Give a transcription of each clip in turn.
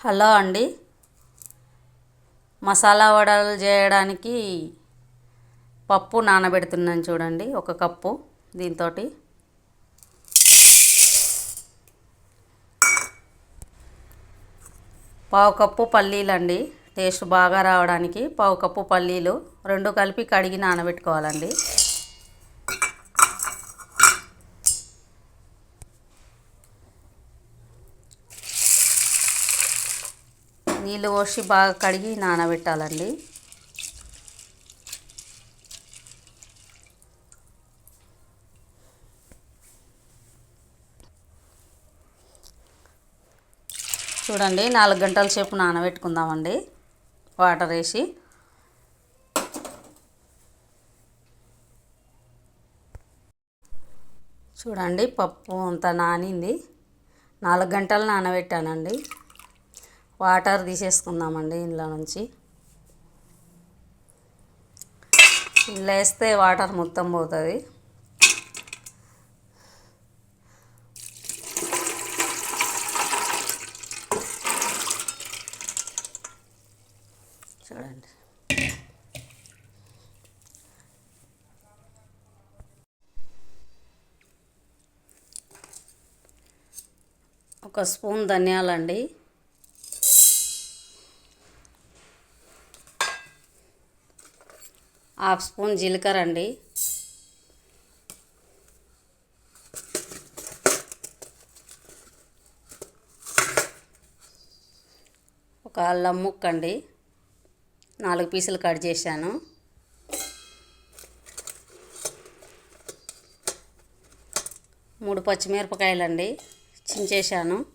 Hello అండి. మసాలా వడలు చేయడానికి పప్పు నానబెడుతున్నాను చూడండి ఒక కప్పు దీంతో పావు కప్పు పల్లీలు అండి టేస్ట్ బాగా రావడానికి పావు కప్పు పల్లీలు రెండు కలిపి కడిగి నానబెట్టుకోవాలండి. నీళ్ళు పోసి బాగా కడిగి నానబెట్టాలండి. చూడండి నాలుగు గంటల సేపు నానబెట్టుకుందామండి. వాటర్ వేసి. చూడండి పప్పు అంతా నానింది. నాలుగు గంటలు నానబెట్టానండి. వాటర్ తీసేసుకుందామండి ఇందులో నుంచి. ఇందులో వేస్తే వాటర్ మొత్తం పోతుంది. చూడండి. ఒక స్పూన్ ధనియాలండి. హాఫ్ స్పూన్ జీలకర్ర అండి. ఒక అల్లం ముక్క అండి. నాలుగు పీసులు కట్ చేశాను. మూడు పచ్చిమిరపకాయలండి చించేశాను.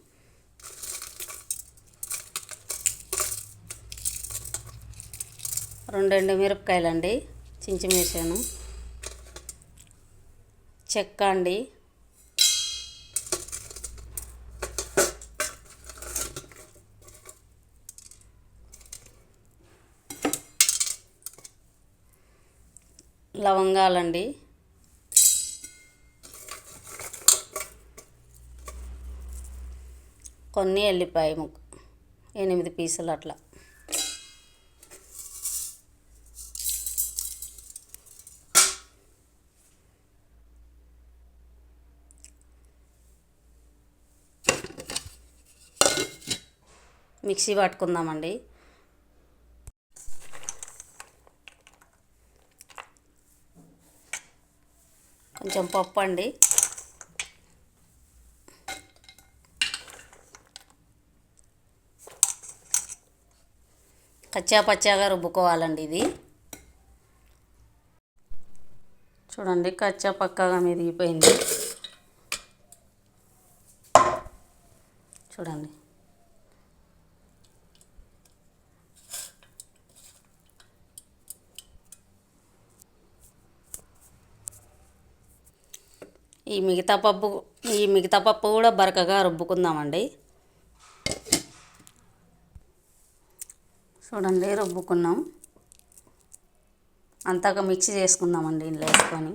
రెండు ఎండు మిరపకాయలండి చించిమేసాను చెక్క అండి లవంగాలండి. కొన్ని ఎల్లిపాయ ముక్క ఎనిమిది పీసులు అట్లా. మిక్సీ పట్టుకుందామండి. కొంచెం పప్పు అండి కచ్చా పచ్చాగా రుబ్బుకోవాలండి ఇది. చూడండి కచ్చా పక్కగా మెరిగిపోయింది చూడండి. ఈ మిగతా పప్పు ఈ మిగతా పప్పు కూడా బరకగా రుబ్బుకుందామండి. చూడండి రుబ్బుకున్నాం. అంతగా మిక్సీ చేసుకుందామండి ఇందులో వేసుకొని.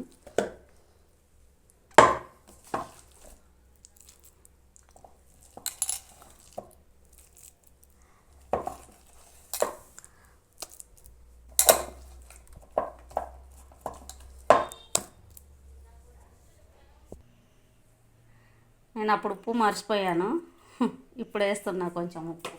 నేను అప్పుడు ఉప్పు మర్చిపోయాను. ఇప్పుడు వేస్తున్నా కొంచెం ఉప్పు.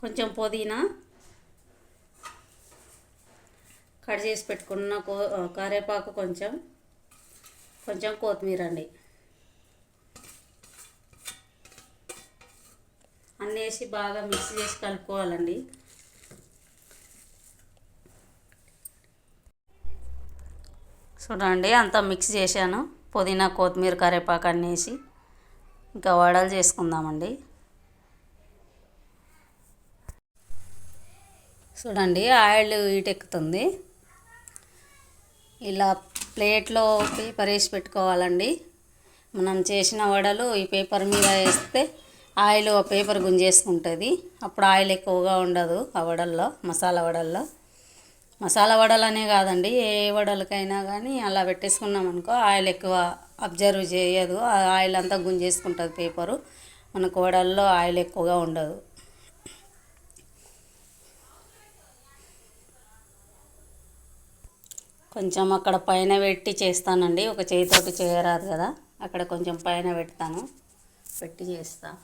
కొంచెం పుదీనా కట్ చేసి పెట్టుకున్న కో కరివేపాకు కొంచెం కొంచెం కొత్తిమీర అండి. అన్నీ వేసి బాగా మిక్స్ చేసి కలుపుకోవాలండి. చూడండి అంతా మిక్స్ చేశాను. పుదీనా కొత్తిమీర కరివేపాకు అన్నీ వేసి ఇంకా వడలు చేసుకుందామండి. చూడండి ఆయిల్ ఈటెక్కుతుంది ఇలా ప్లేట్లో పేపర్ వేసి పెట్టుకోవాలండి. మనం చేసిన వడలు ఈ పేపర్ మీద వేస్తే ఆయిల్ ఆ పేపర్ గుంజేసుకుంటుంది. అప్పుడు ఆయిల్ ఎక్కువగా ఉండదు ఆ వడల్లో మసాలా వడల్లో. మసాలా వడలనే కాదండి ఏ వడలకైనా కానీ అలా పెట్టేసుకున్నాం అనుకో ఆయిల్ ఎక్కువ అబ్జర్వ్ చేయదు. ఆ ఆయిల్ అంతా గుంజేసుకుంటుంది పేపరు. మనకు వడల్లో ఆయిల్ ఎక్కువగా ఉండదు. కొంచెం అక్కడ పైన పెట్టి చేస్తానండి. ఒక చేతితోటి చేయరాదు కదా. అక్కడ కొంచెం పైన పెడతాను. పెట్టి చేస్తాను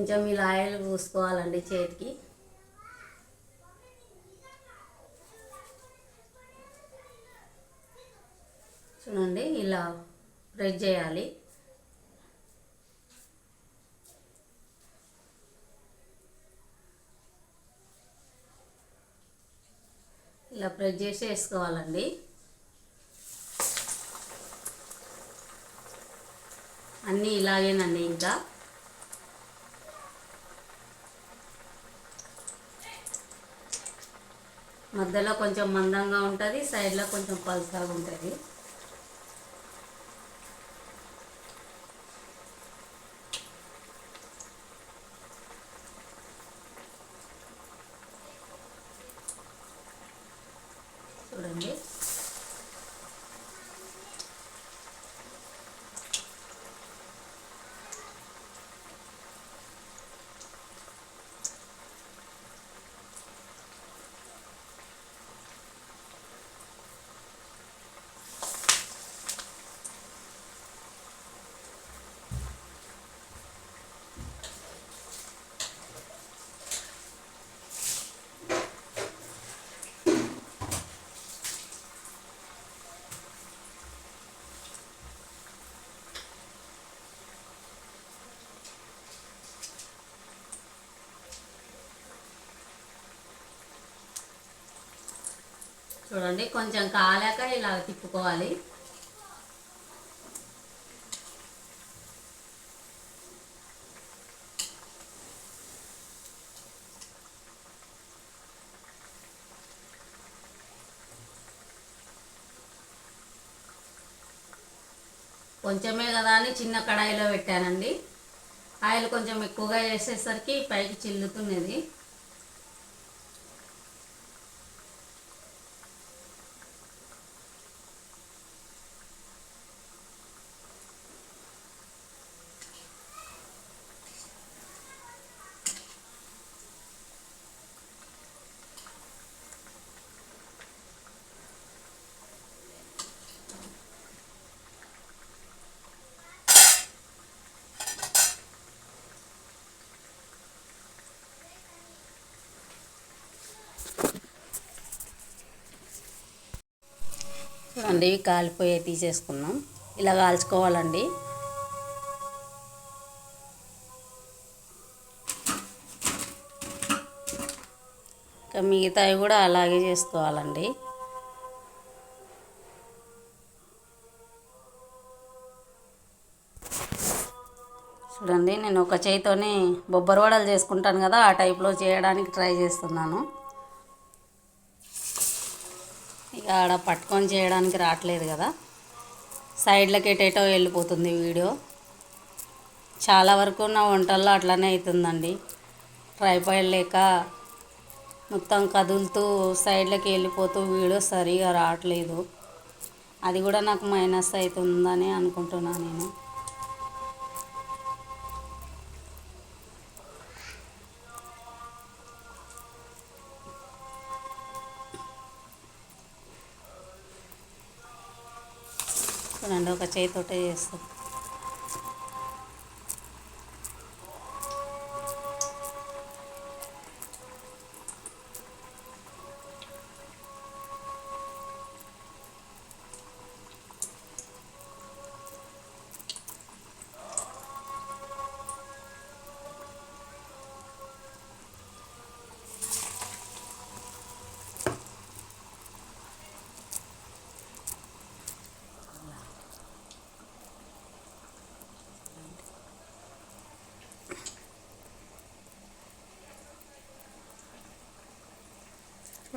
కొంచెం ఇలా ఆయిల్ పూసుకోవాలండి చేతికి. చూడండి ఇలా ప్రెస్ చేయాలి. ఇలా ప్రెస్ చేసి వేసుకోవాలండి. అన్నీ ఇలాగేనండి ఇంకా. మధ్యలో కొంచెం మందంగా ఉంటుంది సైడ్లో కొంచెం పల్సగా ఉంటుంది చూడండి చూడండి కొంచెం కాలాక ఇలా తిప్పుకోవాలి. కొంచెమే కదా అని చిన్న కడాయిలో పెట్టానండి. ఆయిల్ కొంచెం ఎక్కువగా వేసేసరికి పైకి చిల్లుతున్నది. చూడండి ఇవి కాలిపోయే తీసేసుకున్నాం ఇలా కాల్చుకోవాలండి. ఇంకా మిగతావి కూడా అలాగే చేసుకోవాలండి. చూడండి నేను ఒక చేయితోనే బొబ్బరి వడలు చేసుకుంటాను కదా ఆ టైప్లో చేయడానికి ట్రై చేస్తున్నాను. ఇక ఆడ పట్టుకొని చేయడానికి రావట్లేదు కదా. సైడ్లకి ఎటేటో వెళ్ళిపోతుంది వీడియో. చాలా వరకు నా వంటల్లో అట్లనే అవుతుందండి. ట్రైపాడ్ లేక మొత్తం కదులుతూ సైడ్లకి వెళ్ళిపోతూ వీడియో సరిగా రావట్లేదు. అది కూడా నాకు మైనస్ అవుతుందని అనుకుంటున్నాను నేను. ఒక చేయితోటే చేస్తాం.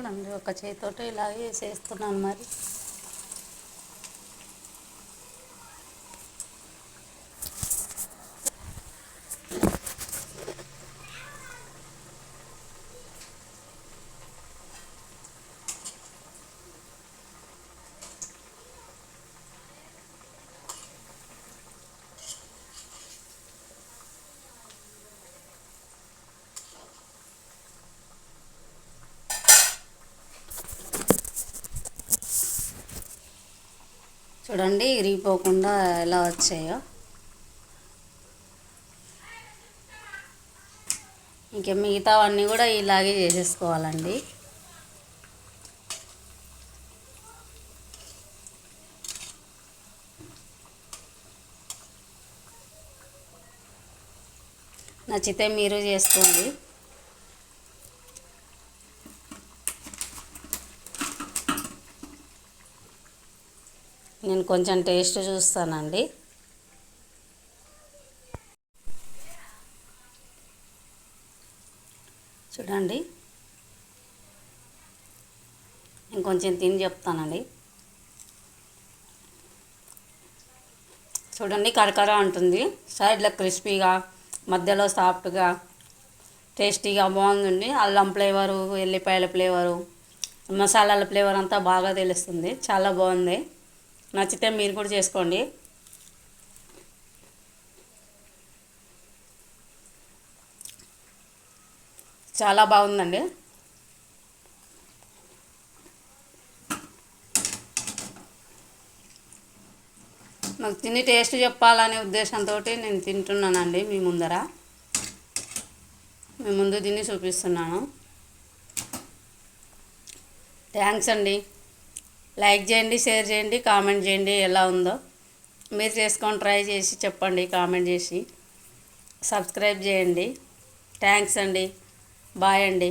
చూడండి ఒక చేతితో ఇలాగే చేస్తున్నాను మరి. చూడండి ఇరిగిపోకుండా ఎలా వచ్చాయో. ఇంకా మిగతావన్నీ కూడా ఇలాగే చేసేసుకోవాలండి. నచ్చితే మీరు చేసుకోండి. నేను కొంచెం టేస్ట్ చూస్తానండి. చూడండి. ఇంకొంచెం తిని చెప్తానండి. చూడండి కరకర ఉంటుంది సైడ్లో క్రిస్పీగా మధ్యలో సాఫ్ట్గా టేస్టీగా బాగుందండి. అల్లం ఫ్లేవరు ఎల్లిపాయల ఫ్లేవరు మసాలాల ఫ్లేవర్ అంతా బాగా తెలుస్తుంది. చాలా బాగుంది. నచ్చితే మీరు కూడా చేసుకోండి. చాలా బాగుందండి. నాకు తిని టేస్ట్ చెప్పాలనే ఉద్దేశంతో నేను తింటున్నానండి మీ ముందర. మీ ముందు తిని చూపిస్తున్నాను. థ్యాంక్స్ అండి. లైక్ చేయండి షేర్ చేయండి కామెంట్ చేయండి ఎలా ఉందో. మీరు చేసుకొని ట్రై చేసి చెప్పండి కామెంట్ చేసి. సబ్స్క్రైబ్ చేయండి. థ్యాంక్స్ అండి. బాయ్ అండి.